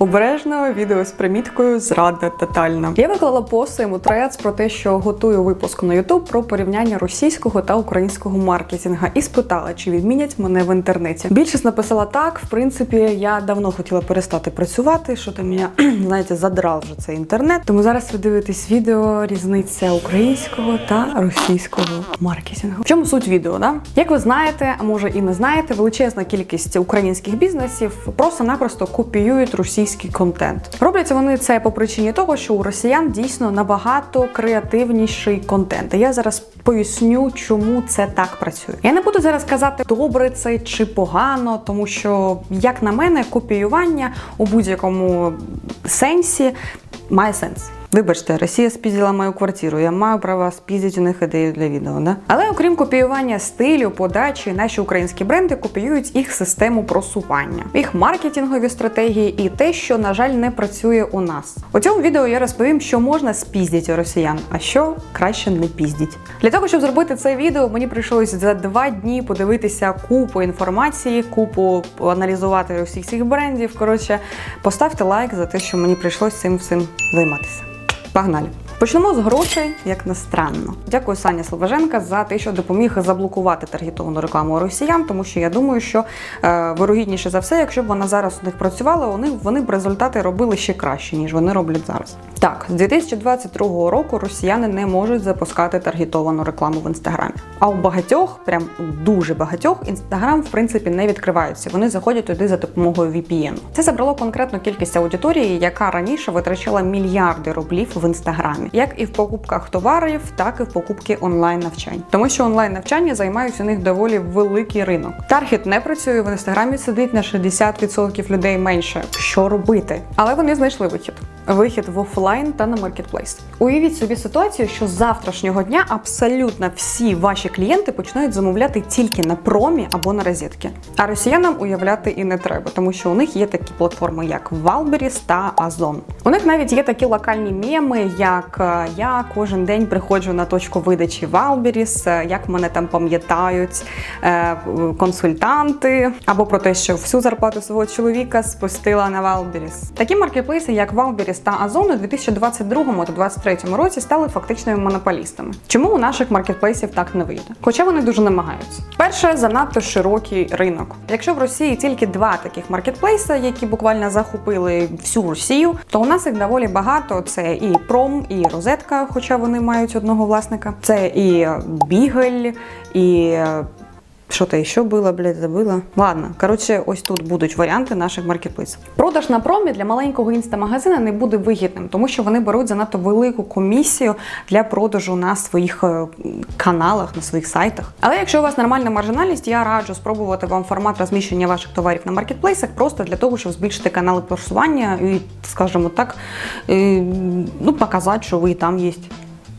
Обережно відео з приміткою зрада тотальна. Я виклала пост своєму трец про те, що готую випуск на YouTube про порівняння російського та українського маркетинга і спитала, чи відмінять мене в інтернеті. Більшість написала так. В принципі, я давно хотіла перестати працювати. Що то мене, знаєте, задрав вже цей інтернет. Тому зараз ви дивитесь відео різниця українського та російського маркетингу. В чому суть відео? Да? Як ви знаєте, а може і не знаєте, величезна кількість українських бізнесів просто-напросто копіюють російський контент. Роблять вони це по причині того, що у росіян дійсно набагато креативніший контент. Я зараз поясню, чому це так працює. Я не буду зараз казати, добре це чи погано, тому що, як на мене, копіювання у будь-якому сенсі має сенс. Вибачте, Росія спіздила мою квартиру. Я маю право спіздити у них ідею для відео, да? Але окрім копіювання стилю, подачі, наші українські бренди копіюють їх систему просування, їх маркетингові стратегії і те, що на жаль не працює у нас. У цьому відео я розповім, що можна спіздити росіян, а що краще не піздіть. Для того щоб зробити це відео, мені прийшлось за два дні подивитися купу інформації, купу аналізувати усіх цих брендів. Коротше, поставте лайк за те, що мені прийшлось цим всім займатися. Погнали! Почнемо з грошей, як не странно. Дякую Сані Слобоженка за те, що допоміг заблокувати таргетовану рекламу росіян, тому що я думаю, що е, вирогідніше за все, якщо б вона зараз у них працювала, вони, вони б результати робили ще краще, ніж вони роблять зараз. Так, з 2022 року росіяни не можуть запускати таргетовану рекламу в інстаграмі. А у багатьох, прям у дуже багатьох, інстаграм в принципі не відкривається. Вони заходять туди за допомогою VPN. Це забрало конкретну кількість аудиторії, яка раніше витрачала мільярди рублів в інстаграмі, як і в покупках товарів, так і в покупки онлайн навчань. Тому що онлайн навчання займають у них доволі великий ринок. Таргет не працює в інстаграмі. Сидить на 60% людей менше. Що робити? Але вони знайшли вихід. Вихід в офлайн та на маркетплейс. Уявіть собі ситуацію, що з завтрашнього дня абсолютно всі ваші клієнти починають замовляти тільки на промі або на розетки. А росіянам уявляти і не треба, тому що у них є такі платформи, як Wildberries та Озon. У них навіть є такі локальні меми, як е, я кожен день приходжу на точку видачі е, як мене там пам'ятають е, консультанти, або про те, що всю зарплату свого чоловіка спустила на Wildberries. Такі маркетплейси, як Та Озон, у 2022 та 2023 році стали фактичними монополістами. Чому у наших маркетплейсів так не вийде? Хоча вони дуже намагаються. Перше, занадто широкий ринок. Якщо в Росії тільки два таких маркетплейси, які буквально захопили всю Росію, то у нас їх доволі багато. Це і пром, і розетка, хоча вони мають одного власника. Це і бігель, і що то ще було, блядь, забила. Ладно, коротше, ось тут будуть варіанти наших маркетплейсів. Продаж на промі для маленького інстамагазина не буде вигідним, тому що вони беруть занадто велику комісію для продажу на своїх е, каналах, на своїх сайтах. Але якщо у вас нормальна маржинальність, я раджу спробувати вам формат розміщення ваших товарів на маркетплейсах, просто для того, щоб збільшити канали просування і, скажімо так, е, ну показати, що ви і там є.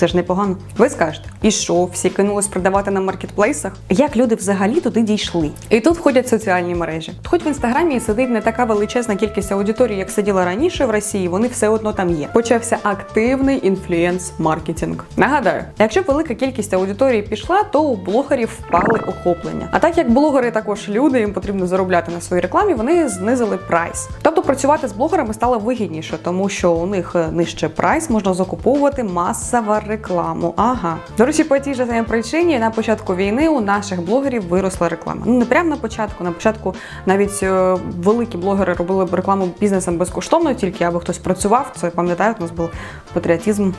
Це ж непогано. Ви скажете, і що, всі кинулись продавати на маркетплейсах? Як люди взагалі туди дійшли? І тут входять соціальні мережі. Хоч в інстаграмі сидить не така величезна кількість аудиторії, як сиділа раніше в Росії, вони все одно там є. Почався активний інфлюенс-маркетинг. Нагадаю, якщо велика кількість аудиторії пішла, то у блогерів впали охоплення. А так як блогери також люди, їм потрібно заробляти на своїй рекламі, вони знизили прайс. Тобто працювати з блогерами стало вигідніше, тому що у них е, нижче прайс можна закуповувати масово рекламу. Ага. До речі, по тій же самій причині на початку війни у наших блогерів виросла реклама. Ну не прямо на початку. На початку навіть е, великі блогери робили рекламу бізнесом безкоштовно, тільки аби хтось працював. Це пам'ятаю, у нас був патріотизм.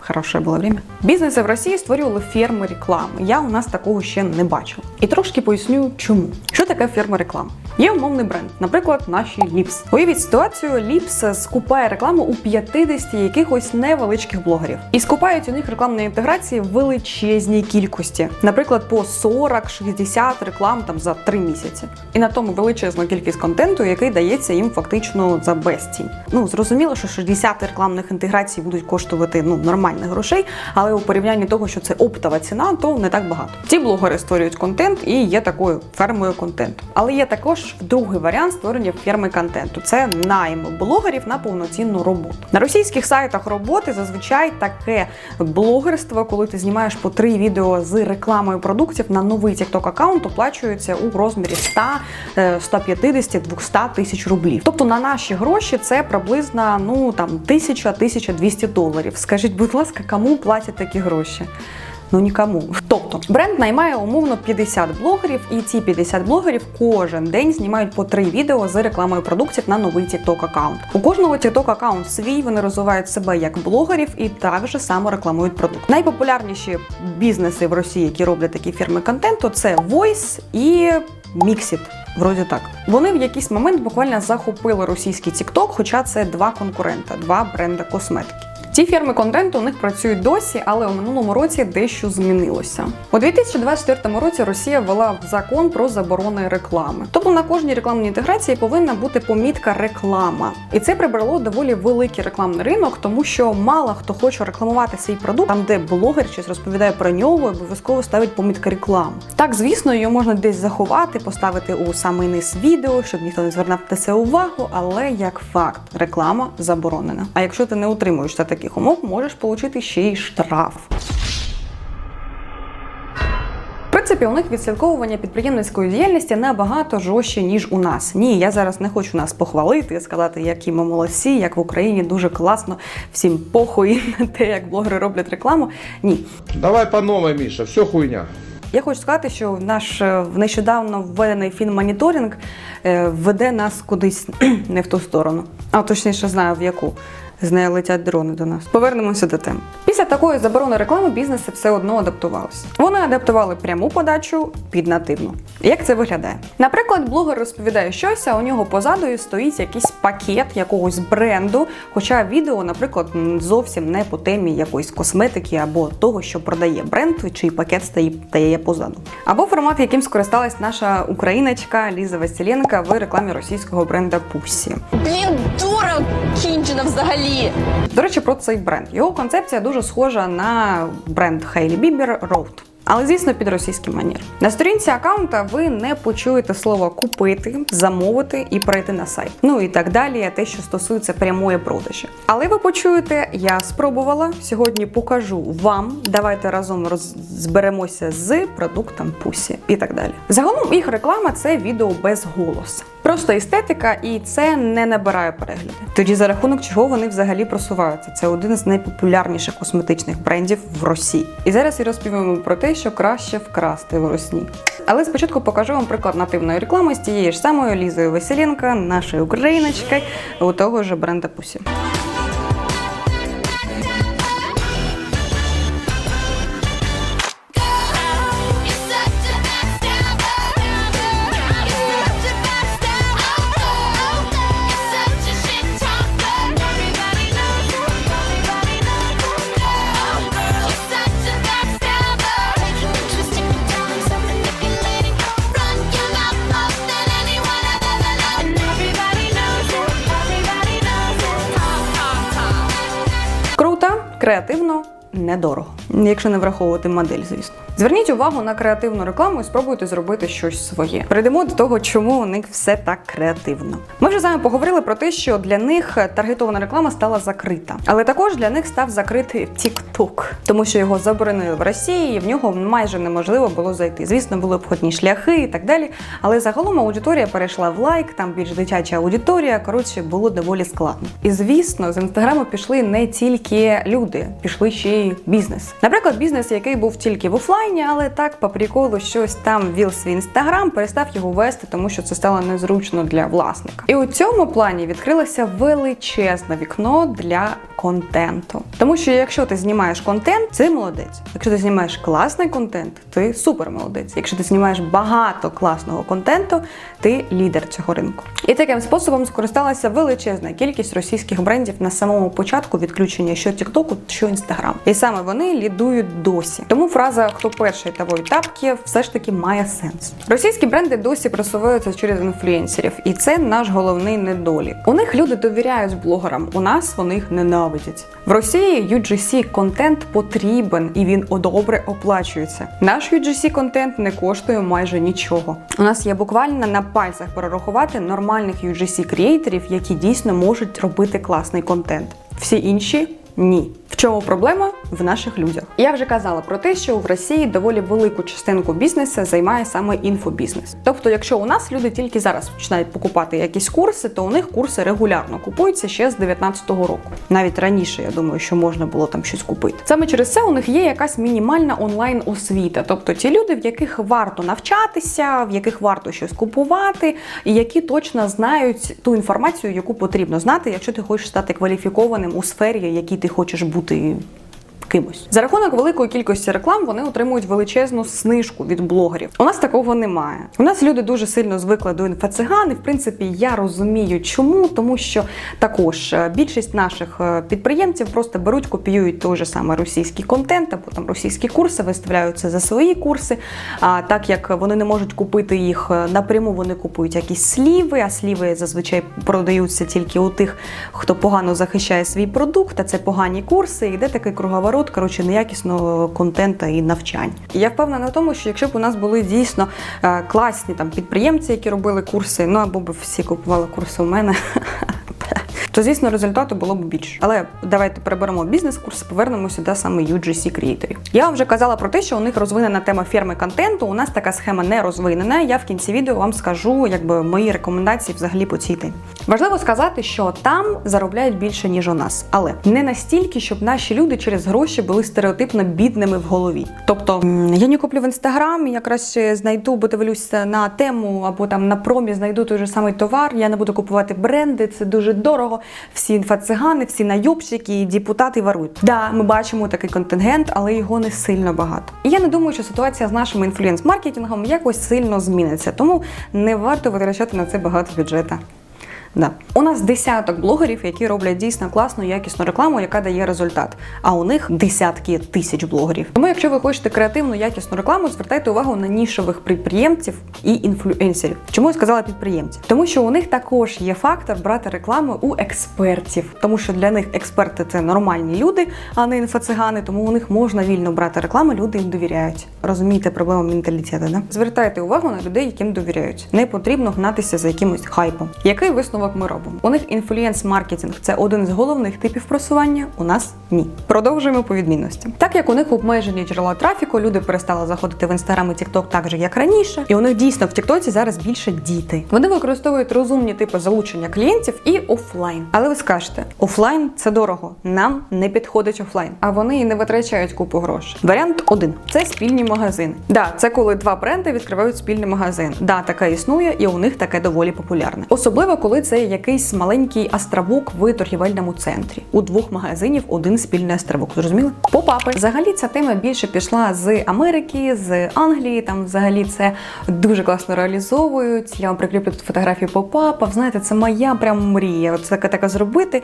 Хороше було время. Бізнеси в Росії створювали ферми реклами. Я у нас такого ще не бачила. І трошки поясню, чому. Що таке ферма реклами? Є умовний бренд, наприклад, наші Ліпс. Уявіть ситуацію, Ліпс скупає рекламу у 50 якихось невеличких блогерів. І скупають у них рекламної інтеграції в величезній кількості. Наприклад, по 40-60 реклам там за 3 місяці. І на тому величезна кількість контенту, який дається їм фактично за безцінь. Ну зрозуміло, що 60 рекламних інтеграцій будуть коштувати ну нормально нормальних грошей, але у порівнянні того, що це оптова ціна, то не так багато. Ці блогери створюють контент і є такою фермою контенту. Але є також другий варіант створення ферми контенту. Це найм блогерів на повноцінну роботу. На російських сайтах роботи зазвичай таке блогерство, коли ти знімаєш по три відео з рекламою продуктів на новий TikTok аккаунт, оплачується у розмірі 100, е, 150, 200 тисяч рублів. Тобто на наші гроші це приблизно ну там 1000-1200 доларів. Скажіть, будь ласка, кому платять такі гроші? Ну нікому. Тобто бренд наймає умовно 50 блогерів, і ці 50 блогерів кожен день знімають по три відео з рекламою продуктів на новий TikTok аккаунт. У кожного TikTok аккаунт свій, вони розвивають себе як блогерів і також само рекламують продукт. Найпопулярніші бізнеси в Росії, які роблять такі фірми контенту, це Voice і Mixit. Вроді так. Вони в якийсь момент буквально захопили російський TikTok, хоча це два конкурента, два бренда косметики. Ці фірми контенту у них працюють досі, але у минулому році дещо змінилося. У 2024 році Росія ввела закон про заборони реклами. Тобто на кожній рекламній інтеграції повинна бути помітка реклама. І це прибрало доволі великий рекламний ринок, тому що мало хто хоче рекламувати свій продукт, там де блогер щось розповідає про нього, обов'язково ставить помітка реклами. Так, звісно, її можна десь заховати, поставити у самий низ відео, щоб ніхто не звернув на це увагу, але як факт, реклама заборонена. А якщо ти не утримуєшся таких умов, можеш отримати ще й штраф. В принципі, у них відслідковування підприємницької діяльності набагато жорстче, ніж у нас. Ні, я зараз не хочу нас похвалити сказати, які ми молодці, як в Україні дуже класно, всім похуй на те, як блогери роблять рекламу. Ні, Давай по новой, Миша, все хуйня. я хочу сказати, що наш е, нещодавно введений фінмоніторинг е, веде нас кудись не в ту сторону. А точніше знаю в яку. З нею летять дрони до нас. Повернемося до теми. Після такої заборони реклами бізнеси все одно адаптувалися. Вони адаптували пряму подачу під нативну. Як це виглядає? Наприклад, блогер розповідає щось, а у нього позаду стоїть якийсь пакет якогось бренду, хоча відео, наприклад, зовсім не по темі якоїсь косметики або того, що продає бренд, чий пакет стає позаду. Або формат, яким скористалась наша україночка Ліза Василенка в рекламі російського бренда Pussy. Блін, дура кінчена взагалі. До речі, про цей бренд. Його концепція дуже схожа на бренд Хейлі Бібер Road. Але звісно, під російський манір. На сторінці аккаунта ви не почуєте слово купити, замовити і перейти на сайт. Ну і так далі, те, що стосується прямої продажі. Але ви почуєте, я спробувала сьогодні покажу вам. Давайте разом розберемося з продуктом Пусі і так далі. Загалом їх реклама це відео без голосу. Просто естетика, і це не набирає перегляди. Тоді за рахунок чого вони взагалі просуваються. Це один з найпопулярніших косметичних брендів в Росії. І зараз і розповімо про те, що краще вкрасти в Росії. Але спочатку покажу вам приклад нативної реклами з тієї ж самої Лізою Василенко, нашої україночки, у того ж бренда Пусі. Недорого. Якщо не враховувати модель, звісно. Зверніть увагу на креативну рекламу і спробуйте зробити щось своє. Перейдемо до того, чому у них все так креативно. Ми вже з вами поговорили про те, що для них таргетована реклама стала закрита, але також для них став закритий TikTok, тому що його заборонили в Росії, і в нього майже неможливо було зайти. Звісно, були обходні шляхи і так далі. Але загалом аудиторія перейшла в лайк, там більш дитяча аудиторія. Коротше, було доволі складно. І звісно, з інстаграму пішли не тільки люди, пішли ще й бізнес. Наприклад, бізнес, який був тільки в офлайні, але так по приколу щось там ввів свій інстаграм, перестав його вести, тому що це стало незручно для власника. І у цьому плані відкрилося величезне вікно для контенту. Тому що якщо ти знімаєш контент, ти молодець. Якщо ти знімаєш класний контент, ти супер молодець. Якщо ти знімаєш багато класного контенту, ти лідер цього ринку. І таким способом скористалася величезна кількість російських брендів на самому початку відключення що Тіктоку, що Інстаграм. І саме вони лідують досі. Тому фраза хто перший того тапки все ж таки має сенс. Російські бренди досі просуваються через інфлюенсерів, і це наш головний недолік. У них люди довіряють блогерам, у нас вони їх ненавидять. Ненавидять. В Росії UGC контент потрібен і він добре оплачується. Наш UGC контент не коштує майже нічого. У нас є буквально на пальцях перерахувати нормальних UGC креаторів, які дійсно можуть робити класний контент. Всі інші ні. В чому проблема? В наших людях. Я вже казала про те, що в Росії доволі велику частинку бізнесу займає саме інфобізнес. Тобто, якщо у нас люди тільки зараз починають покупати якісь курси, то у них курси регулярно купуються ще з 19-го року. Навіть раніше я думаю, що можна було там щось купити. Саме через це у них є якась мінімальна онлайн освіта, тобто ті люди, в яких варто навчатися, в яких варто щось купувати, і які точно знають ту інформацію, яку потрібно знати, якщо ти хочеш стати кваліфікованим у сфері, якій ти хочеш бути кимось. За рахунок великої кількості реклам вони отримують величезну знижку від блогерів. У нас такого немає. У нас люди дуже сильно звикли до інфоциган, і в принципі я розумію, чому, тому що також е, більшість наших е, підприємців просто беруть, копіюють той же саме російський контент або там російські курси, виставляються за свої курси. А так як вони не можуть купити їх е, напряму, вони купують якісь сліви, а сліви зазвичай продаються тільки у тих, хто погано захищає свій продукт, а це погані курси. І йде такий круговорот, коротше, неякісного контента і навчань. І я впевнена в тому, що якщо б у нас були дійсно е, класні там підприємці, які робили курси, ну або б всі купували курси у мене. То, звісно, результату було б більше. Але давайте переберемо бізнес-курс, повернемося до саме UGC креаторів. Я вам вже казала про те, що у них розвинена тема ферми контенту. У нас така схема не розвинена. Я в кінці відео вам скажу, якби мої рекомендації взагалі по цій темі. Важливо сказати, що там заробляють більше ніж у нас, але не настільки, щоб наші люди через гроші були стереотипно бідними в голові. Тобто я не куплю в інстаграм, я краще знайду, бо дивлюся на тему або там на промі знайду той же самий товар. Я не буду купувати бренди, це дуже дорого. Всі інфоцигани, всі найобщики і депутати варують. Да, ми бачимо такий контингент, але його не сильно багато. І я не думаю, що ситуація з нашим інфлюенс-маркетингом якось сильно зміниться, тому не варто витрачати на це багато бюджету. Да. У нас десяток блогерів, які роблять дійсно класну, якісну рекламу, яка дає результат. А у них десятки тисяч блогерів. Тому, якщо ви хочете креативну, якісну рекламу, звертайте увагу на нішових підприємців і інфлюенсерів. Чому я сказала підприємців? Тому що у них також є фактор брати рекламу у експертів, тому що для них експерти це нормальні люди, а не інфоцигани. Тому у них можна вільно брати рекламу, люди їм довіряють. Розумієте проблему менталітету, да? Звертайте увагу на людей, яким довіряють. Не потрібно гнатися за якимось хайпом. Який висновок ми робимо? У них інфлюенс-маркетинг це один з головних типів просування. У нас ні. Продовжуємо по відмінності. Так як у них обмежені джерела трафіку, люди перестали заходити в інстаграм і тікток так же, як раніше, і у них дійсно в Тіктоці зараз більше діти. Вони використовують розумні типи залучення клієнтів і офлайн. Але ви скажете, офлайн це дорого. Нам не підходить офлайн. А вони і не витрачають купу грошей. Варіант один це спільні магазини. Да, це коли два бренди відкривають спільний магазин. Да, таке існує, і у них таке доволі популярне. Особливо, коли це якийсь маленький островок в торгівельному центрі. У двох магазинів один спільний островок. Зрозуміли? Попапи. Взагалі ця тема більше пішла з Америки, з Англії. Там взагалі це дуже класно реалізовують. Я вам прикріплю тут фотографію попапа. Знаєте, це моя прям мрія. От така зробити.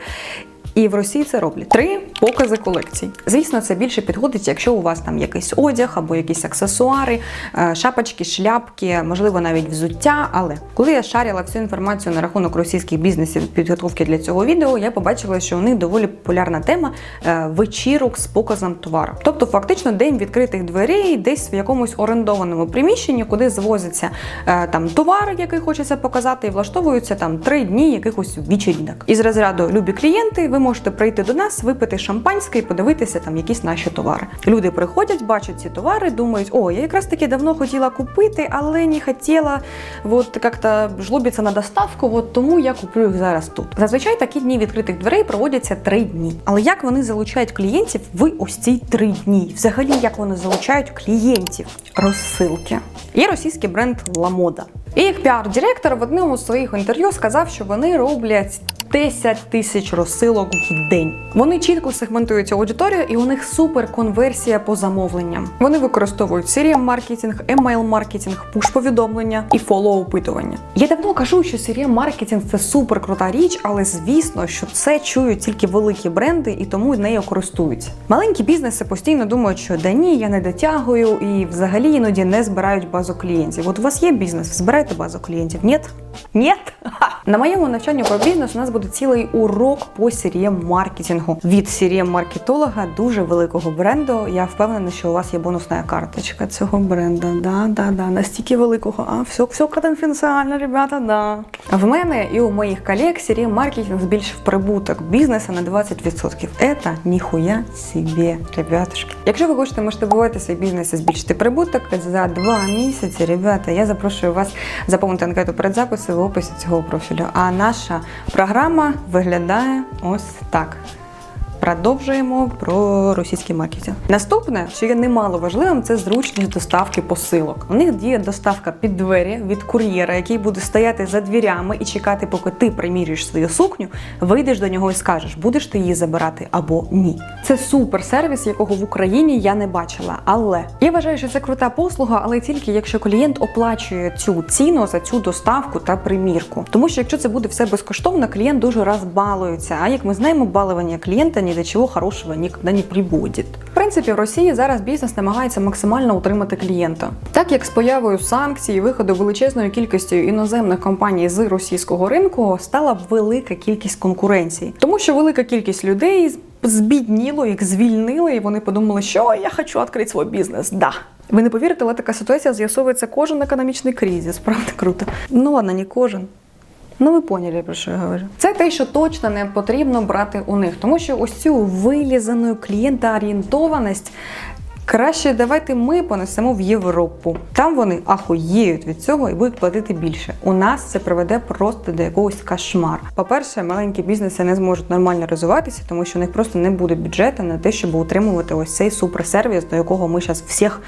І в Росії це роблять. Три покази колекцій. Звісно, це більше підходить, якщо у вас там якийсь одяг або якісь аксесуари, е, шапочки, шляпки, можливо, навіть взуття. Але коли я шарила всю інформацію на рахунок російських бізнесів підготовки для цього відео, я побачила, що у них доволі популярна тема е, вечірок з показом товару. Тобто, фактично, день відкритих дверей, десь в якомусь орендованому приміщенні, куди звозиться е, там товар, який хочеться показати, і влаштовуються там три дні якихось вечірінок. Із розряду любі клієнти, ви можете прийти до нас, випити шампанське і подивитися там якісь наші товари. Люди приходять, бачать ці товари, думають, о, я якраз таки давно хотіла купити, але не хотіла вот як-то жлобитися на доставку, от тому я куплю їх зараз тут. Зазвичай такі дні відкритих дверей проводяться три дні. Але як вони залучають клієнтів в ось ці три дні? Взагалі, як вони залучають клієнтів? Розсилки. Є російський бренд Ламода. І їх піар-директор в одному з своїх інтерв'ю сказав, що вони роблять 10 тисяч розсилок в день. Вони чітко сегментують аудиторію, і у них супер конверсія по замовленням. Вони використовують crm маркетинг, емейл маркетинг, пуш-повідомлення і фоллоу-опитування. Я давно кажу, що crm маркетинг це супер крута річ, але звісно, що це чують тільки великі бренди і тому нею користуються. Маленькі бізнеси постійно думають, що да ні, я не дотягую і взагалі іноді не збирають базу клієнтів. От у вас є бізнес, збираєте базу клиентов. Ні? Ні? Ха! На моєму навчанні про бізнес у нас буде цілий урок по crm маркетингу від crm маркетолога дуже великого бренду. Я впевнена, що у вас є бонусна карточка цього бренда. Да, да, да. Настільки великого. А все, все конфіденціально, ребята, да. В мене і у моїх колег crm маркетинг збільшив прибуток бізнесу на 20%. Это ніхуя собі, ребятушки. Якщо ви хочете масштабувати свій бізнес і збільшити прибуток за два місяці, ребята, я запрошую вас заповнити анкету передзапису в описі цього профілю. А наша програма виглядає ось так. Продовжуємо про російський маркетинг. Наступне, що є немало важливим, це зручність доставки посилок. У них діє доставка під двері від кур'єра, який буде стояти за двірями і чекати, поки ти примірюєш свою сукню, вийдеш до нього і скажеш, будеш ти її забирати або ні. Це супер сервіс, якого в Україні я не бачила. Але я вважаю, що це крута послуга, але тільки якщо клієнт оплачує цю ціну за цю доставку та примірку. Тому що якщо це буде все безкоштовно, клієнт дуже розбалується. А як ми знаємо, балування клієнта ні до чого хорошого ніколи не приводить. В принципі, в Росії зараз бізнес намагається максимально утримати клієнта. Так як з появою санкцій виходу величезної кількості іноземних компаній з російського ринку стала велика кількість конкуренції, тому що велика кількість людей збідніло, їх звільнили, і вони подумали, що я хочу відкрити свій бізнес. Да. Ви не повірите, але така ситуація з'ясовується кожен економічний кризис. Правда круто. Ну ладно, не кожен. Ну, ви поняли, про що я говорю. Це те, що точно не потрібно брати у них, тому що ось цю вилізану клієнтоорієнтованість краще давайте ми понесемо в Європу. Там вони ахуєють від цього і будуть платити більше. У нас це приведе просто до якогось кошмару. По-перше, маленькі бізнеси не зможуть нормально розвиватися, тому що у них просто не буде бюджету на те, щоб утримувати ось цей суперсервіс, до якого ми зараз всіх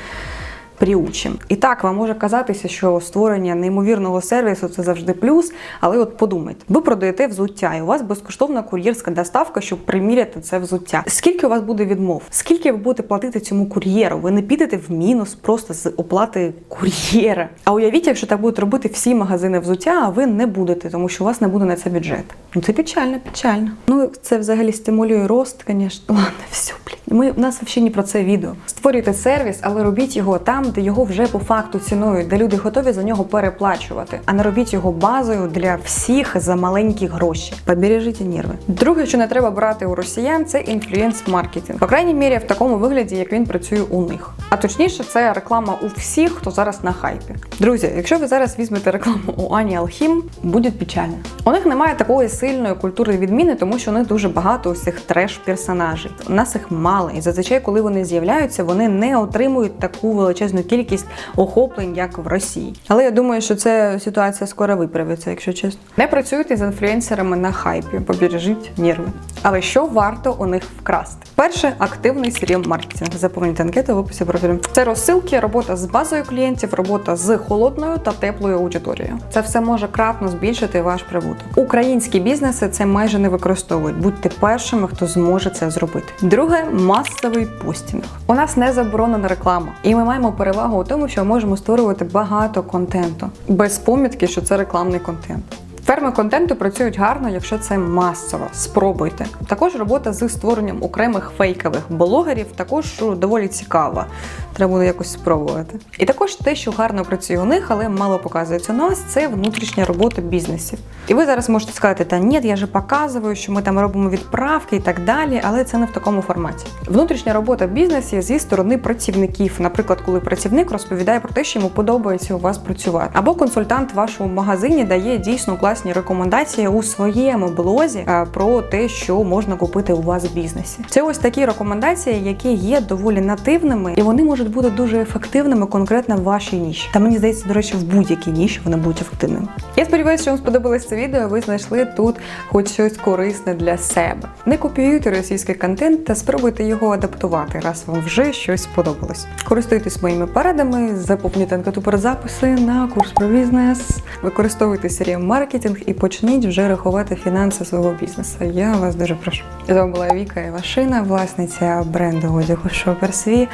приучим. І так вам може казатися, що створення неймовірного сервісу це завжди плюс, але от подумайте, ви продаєте взуття, і у вас безкоштовна кур'єрська доставка, щоб приміряти це взуття. Скільки у вас буде відмов? Скільки ви будете платити цьому кур'єру? Ви не підете в мінус просто з оплати кур'єра. А уявіть, якщо так будуть робити всі магазини взуття, а ви не будете, тому що у вас не буде на це бюджет. Ну це печально, печально. Ну це взагалі стимулює рост, звісно. Ладно, все, блін. Ми у нас взагалі не про це відео. Створюйте сервіс, але робіть його там, де його вже по факту цінують, де люди готові за нього переплачувати, а не робіть його базою для всіх за маленькі гроші. Побережіть нерви. Друге, що не треба брати у росіян, це інфлюенс-маркетинг. По крайній мірі, в такому вигляді, як він працює у них. А точніше, це реклама у всіх, хто зараз на хайпі. Друзі, якщо ви зараз візьмете рекламу у Ані Алхім, буде печально. У них немає такої сильної культури відміни, тому що у них дуже багато усіх треш-персонажів. У нас їх мало, і зазвичай, коли вони з'являються, вони не отримують таку величезну кількість охоплень, як в Росії. Але я думаю, що ця ситуація скоро виправиться, якщо чесно. Не працюйте з інфлюенсерами на хайпі, побережіть нерви. Але що варто у них вкрасти? Перше активний crm маркетинг. Заповніть анкету в описі профілю. Це розсилки, робота з базою клієнтів, робота з холодною та теплою аудиторією. Це все може кратно збільшити ваш прибуток. Українські бізнеси це майже не використовують. Будьте першими, хто зможе це зробити. Друге масовий постінг. У нас не заборонена реклама, і ми маємо перевагу у тому, що ми можемо створювати багато контенту без помітки, що це рекламний контент. Ферми контенту працюють гарно, якщо це масово. Спробуйте. Також робота з створенням окремих фейкових блогерів також доволі цікава. Треба буде якось спробувати. І також те, що гарно працює у них, але мало показується у нас, це внутрішня робота бізнесів. І ви зараз можете сказати, та ні, я же показую, що ми там робимо відправки і так далі, але це не в такому форматі. Внутрішня робота в бізнесі зі сторони працівників, наприклад, коли працівник розповідає про те, що йому подобається у вас працювати, або консультант в вашому магазині дає дійсно класні рекомендації у своєму блозі е, про те, що можна купити у вас в бізнесі. Це ось такі рекомендації, які є доволі нативними, і вони можуть бути дуже ефективними конкретно в вашій ніші. Та мені здається, до речі, в будь-якій ніші вони будуть ефективними. Я сподіваюся, що вам сподобалось це відео. Ви знайшли тут хоч щось корисне для себе. Не копіюйте російський контент та спробуйте його адаптувати, раз вам вже щось сподобалось. Користуйтесь моїми порадами, заповнюйте анкету про записи на курс про бізнес, використовуйте серію маркетинг і почніть вже рахувати фінанси свого бізнесу. Я вас дуже прошу. З вами була Віка Івашина, власниця бренду одягу Шоперсві,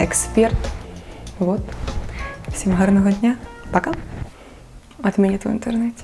експерт. Вот. Всім гарного дня. Пока. От мені в интернете.